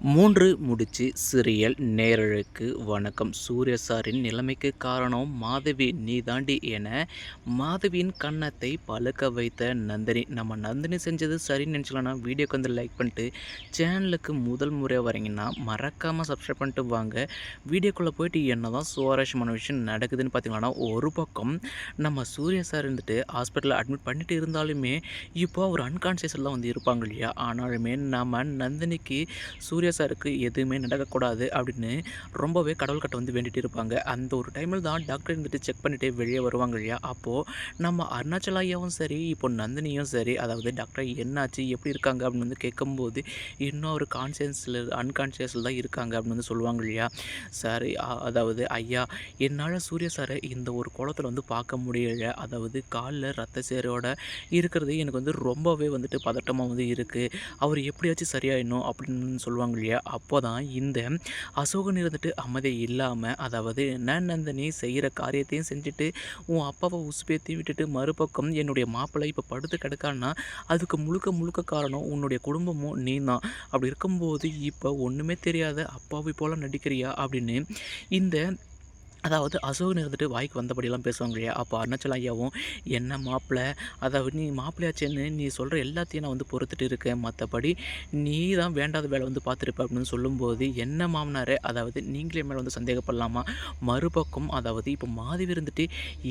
மூன்று முடிச்சு சிறியல் நேரழுக்கு வணக்கம். சூரிய சாரின் நிலைமைக்கு காரணம் மாதவி நீ தாண்டி என மாதவியின் கன்னத்தை பழுக்க வைத்த நந்தினி. நம்ம நந்தினி செஞ்சது சரின்னு நினச்சலன்னா வீடியோக்கு வந்து லைக் பண்ணிட்டு சேனலுக்கு முதல் முறையாக வரீங்கன்னா மறக்காமல் சப்ஸ்கிரைப் பண்ணிட்டு வாங்க. வீடியோக்குள்ளே போயிட்டு என்ன தான் சுவாரஸ்யமான விஷயம் நடக்குதுன்னு பார்த்தீங்கன்னா ஒரு பக்கம் நம்ம சூரிய சார் இருந்துட்டு ஹாஸ்பிட்டலில் அட்மிட் பண்ணிட்டு இருந்தாலுமே இப்போ அவர் அன்கான்சியஸில் வந்து இருப்பாங்க இல்லையா? ஆனாலுமே நம்ம நந்தினிக்கு சூரிய சீரியஸாக சாருக்கு எதுவுமே நடக்கக்கூடாது அப்படின்னு ரொம்பவே கடவுள் கட்ட வந்து வேண்டிகிட்டு இருப்பாங்க. அந்த ஒரு டைமில் தான் டாக்டர் இருந்துட்டு செக் பண்ணிவிட்டு வெளியே வருவாங்க இல்லையா? அப்போது நம்ம அருணாச்சல் ஐயாவும் சரி இப்போ நந்தினியும் சரி அதாவது டாக்டர் என்னாச்சு எப்படி இருக்காங்க அப்படின்னு வந்து கேட்கும்போது இன்னும் ஒரு கான்சியன்ஸில் அன்கான்சியஸில் தான் இருக்காங்க அப்படின்னு வந்து சொல்லுவாங்க இல்லையா? சார் அதாவது ஐயா என்னால் சூர்யா சாரை இந்த ஒரு குளத்தில் வந்து பார்க்க முடியல. அதாவது காலில் ரத்த சேரோட இருக்கிறது எனக்கு வந்து ரொம்பவே வந்துட்டு பதட்டமாக வந்து இருக்குது அவர் எப்படியாச்சும் சரியாயிடணும் அப்படின்னு சொல்லுவாங்க இல்லையா? அப்போ தான் இந்த அசோகன் இருந்துட்டு அமைதி இல்லாமல் அதாவது நான் நந்தினி செய்கிற காரியத்தையும் செஞ்சுட்டு உன் அப்பாவை உசுப்பேற்றி விட்டுட்டு மறுபக்கம் என்னுடைய மாப்பிள்ளை இப்போ படுத்து கிடக்கான்னா அதுக்கு முழுக்க முழுக்க காரணம் உன்னுடைய குடும்பமும் நீ தான் அப்படி இருக்கும்போது இப்போ ஒன்றுமே தெரியாத அப்பாவை போல் நடிக்கிறியா? அப்படின்னு இந்த அதாவது அசோகன் இருந்துட்டு வாய்க்கு வந்தபடியெல்லாம் பேசுவாங்க இல்லையா? அப்போ அருணாச்சல ஐயாவும் என்ன மாப்பிள்ளை அதாவது நீ மாப்பிள்ளையாச்சேன்னு நீ சொல்கிற எல்லாத்தையும் நான் வந்து பொறுத்துட்டு இருக்கேன். மற்றபடி நீ தான் வேண்டாத வேலை வந்து பார்த்துருப்ப. அப்படின்னு சொல்லும்போது என்ன மாமனாரே? அதாவது நீங்களே மேலே வந்து சந்தேகப்படலாமா? மறுபக்கம் அதாவது இப்போ மாதவி இருந்துட்டு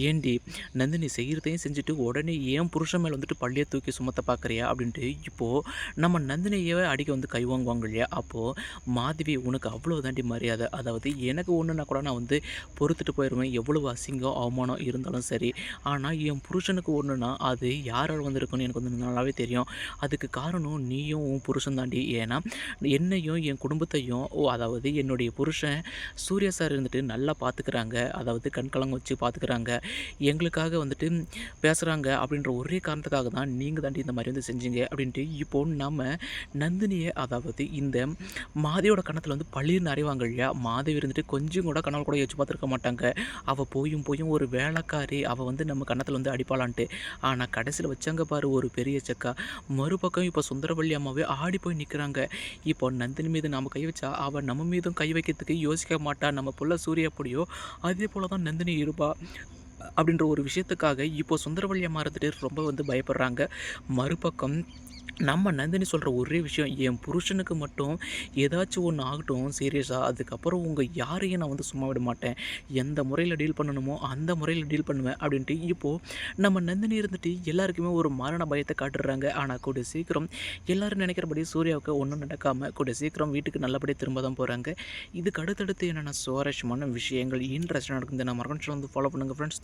ஏண்டி? நந்தினி செய்கிறதையும் செஞ்சுட்டு உடனே ஏன் புருஷன் மேலே வந்துட்டு பள்ளியை தூக்கி சுமத்த பார்க்குறியா அப்படின்ட்டு இப்போது நம்ம நந்தினியவே அடிக்க வந்து கை வாங்குவாங்க இல்லையா? அப்போது மாதவி உனக்கு அவ்வளோ தாண்டி மரியாதை. அதாவது எனக்கு ஒன்றுனா கூட நான் வந்து பொறுத்துட்டு போயிடுவேன் எவ்வளவு அசிங்கம் அவமானம் இருந்தாலும் சரி. ஆனால் என் புருஷனுக்கு ஒன்றுனா அது யாரால் வந்திருக்குன்னு எனக்கு வந்து நல்லாவே தெரியும். அதுக்கு காரணம் நீயும் உன் புருஷன் தாண்டி. ஏன்னா என்னையும் என் குடும்பத்தையும் அதாவது என்னுடைய புருஷன் சூர்யா சார் இருந்துட்டு நல்லா பார்த்துக்கிறாங்க அதாவது கண்கலங்க வச்சு பார்த்துக்கிறாங்க எங்களுக்காக வந்துட்டு பேசுகிறாங்க அப்படின்ற ஒரே காரணத்துக்காக தான் நீங்கள் தாண்டி இந்த மாதிரி வந்து செஞ்சீங்க அப்படின்ட்டு இப்போ நம்ம நந்தினியை அதாவது இந்த மாதியோட கணத்தில் வந்து பள்ளின்னு அறிவாங்க இல்லையா? மாதவி இருந்துட்டு கொஞ்சம் கூட கனவு கூட வச்சு பார்த்துருக்க மாட்டாங்க அவள் போயும் போயும் ஒரு வேலைக்காரி அவள் வந்து நம்ம கன்னத்தில் வந்து அடிப்பாளான்ட்டு. ஆனால் கடைசியில் வச்சாங்க பாரு ஒரு பெரிய செக்கா. மறுபக்கம் இப்போ சுந்தரவள்ளி அம்மாவே ஆடி போய் நிற்கிறாங்க இப்போ நந்தினி மீது நாம் கை வச்சா அவள் நம்ம மீதும் கை வைக்கிறதுக்கு யோசிக்க மாட்டா. நம்ம புள்ள சூரிய அப்படியோ அதே போல் தான் நந்தினி இருப்பா. அப்படின்ற ஒரு விஷயத்துக்காக இப்போ சுந்தரவள்ளி அம்மா ரொம்ப வந்து பயப்படுறாங்க. மறுபக்கம் நம்ம நந்தினி சொல்கிற ஒரே விஷயம் என் புருஷனுக்கு மட்டும் ஏதாச்சும் ஒன்று ஆகட்டும் சீரியஸாக அதுக்கப்புறம் உங்கள் யாரையும் நான் வந்து சும்மா விட மாட்டேன். எந்த முறையில் டீல் பண்ணணுமோ அந்த முறையில் டீல் பண்ணுவேன் அப்படின்ட்டு இப்போது நம்ம நந்தினி இருந்துட்டு எல்லாருக்குமே ஒரு மரண பயத்தை காட்டுறாங்க. ஆனால் கூட சீக்கிரம் எல்லோரும் நினைக்கிறபடி சூர்யாவுக்கு ஒன்றும் நடக்காமல் கூட சீக்கிரம் வீட்டுக்கு நல்லபடியாக திரும்ப தான் போகிறாங்க இதுக்கு அடுத்தடுத்து என்னென்ன சுவாரஸ்யமான விஷயங்கள் இன்ட்ரெஸ்ட் நடக்குது நான் மறக்கணும் வந்து ஃபாலோ பண்ணுங்கள் friends